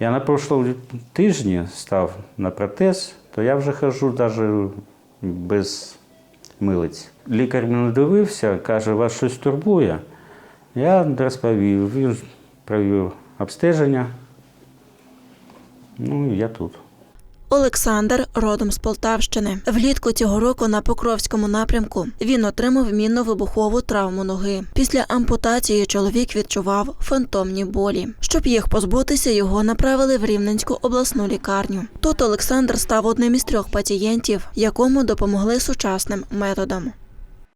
Я на прошлому тижні став на протез, то я вже хожу навіть без милиць. Лікар мене дивився, каже, вас щось турбує. Я розповів, він провів обстеження. Ну, я тут. Олександр родом з Полтавщини. Влітку цього року на Покровському напрямку він отримав мінно-вибухову травму ноги. Після ампутації чоловік відчував фантомні болі. Щоб їх позбутися, його направили в Рівненську обласну лікарню. Тут Олександр став одним із трьох пацієнтів, якому допомогли сучасним методом.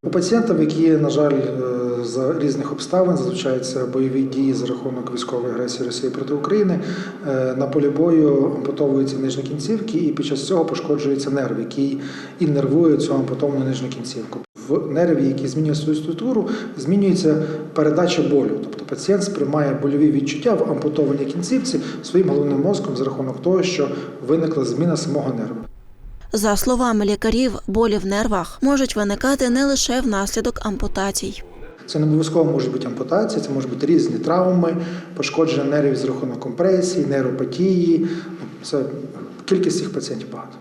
У пацієнтів, які, на жаль, е, за різних обставин, зазвичай бойові дії за рахунок військової агресії Росії проти України, е, на полі бою ампутовуються нижні кінцівки, і під час цього пошкоджується нерв, який і нервує цю ампутовану нижню кінцівку. В нерві, який змінює свою структуру, змінюється передача болю. Тобто пацієнт сприймає больові відчуття в ампутованій кінцівці своїм головним мозком за рахунок того, що виникла зміна самого нерву. За словами лікарів, болі в нервах можуть виникати не лише внаслідок ампутацій. Це не обов'язково може бути ампутація, це можуть бути різні травми, пошкодження нервів з рахунок компресії, нейропатії. Це кількість цих пацієнтів багато.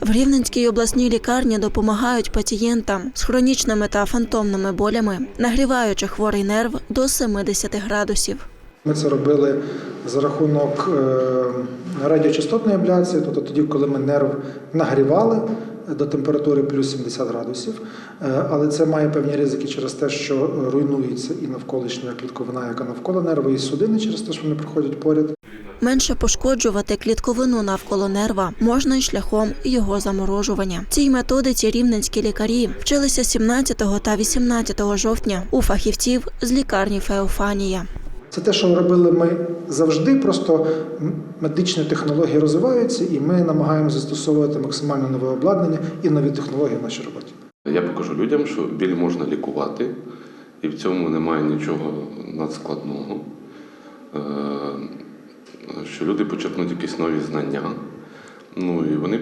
В Рівненській обласній лікарні допомагають пацієнтам з хронічними та фантомними болями, нагріваючи хворий нерв до 70 градусів. Ми це робили за рахунок е, радіочастотної абляції, тобто тоді, коли ми нерв нагрівали до температури плюс 70 градусів. Е, Але це має певні ризики через те, що руйнується і навколишня клітковина, яка навколо нерва, і судини через те, що вони проходять поряд. Менше пошкоджувати клітковину навколо нерва можна й шляхом його заморожування. Цій методиці рівненські лікарі вчилися 17 та 18 жовтня у фахівців з лікарні Феофанія. Це те, що робили ми завжди, просто медичні технології розвиваються, і ми намагаємося застосовувати максимально нове обладнання і нові технології в нашій роботі. Я покажу людям, що біль можна лікувати, і в цьому немає нічого надскладного. Е, Що люди почерпнуть якісь нові знання. Ну і вони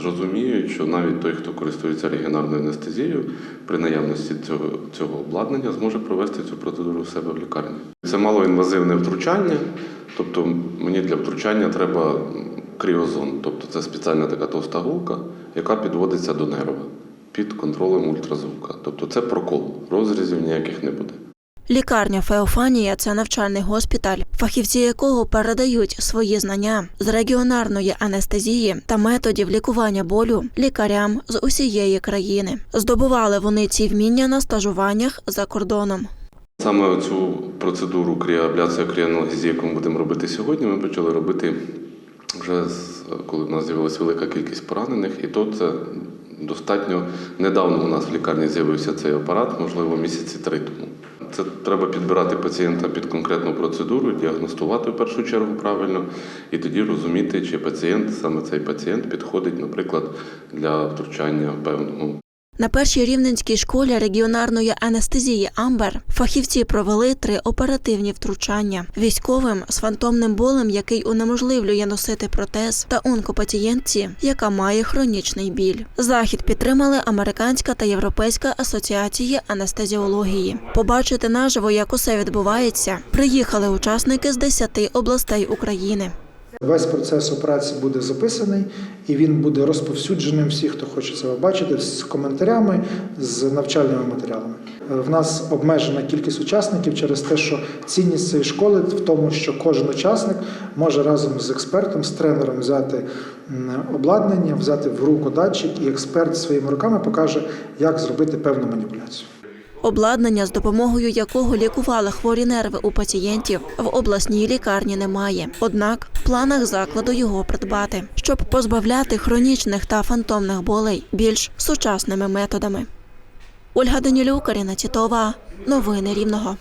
зрозуміють, що навіть той, хто користується регіональною анестезією, при наявності цього, цього обладнання зможе провести цю процедуру в себе в лікарні. Це малоінвазивне втручання, тобто мені для втручання треба кріозон, тобто це спеціальна така товста голка, яка підводиться до нерва під контролем ультразвука. Тобто це прокол, розрізів ніяких не буде. Лікарня Феофанія це навчальний госпіталь, фахівці якого передають свої знання з регіонарної анестезії та методів лікування болю лікарям з усієї країни. Здобували вони ці вміння на стажуваннях за кордоном. Саме цю процедуру кріоабляція кріоаналгезії, яку ми будемо робити сьогодні, ми почали робити вже з- коли в нас з'явилася велика кількість поранених, і то це достатньо недавно у нас в лікарні з'явився цей апарат, можливо, місяці три тому. Це треба підбирати пацієнта під конкретну процедуру, діагностувати в першу чергу правильно, і тоді розуміти, чи пацієнт, саме цей пацієнт, підходить, наприклад, для втручання певного На першій рівненській школі регіонарної анестезії Амбер фахівці провели три оперативні втручання військовим з фантомним болем, який унеможливлює носити протез, та онкопацієнтці, яка має хронічний біль. Захід підтримали американська та європейська асоціації анестезіології. Побачити наживо, як усе відбувається, приїхали учасники з 10 областей України. Весь процес операції буде записаний і він буде розповсюдженим всіх, хто хоче це побачити, з коментарями, з навчальними матеріалами. Е, В нас обмежена кількість учасників через те, що цінність цієї школи в тому, що кожен учасник може разом з експертом, з тренером взяти обладнання, взяти в руку датчик, і експерт своїми руками покаже, як зробити певну маніпуляцію. Обладнання, з допомогою якого лікували хворі нерви у пацієнтів, в обласній лікарні немає. Однак в планах закладу його придбати, щоб позбавляти хронічних та фантомних болей більш сучасними методами. Ольга Данілюк, Каріна Тітова. Новини Рівного.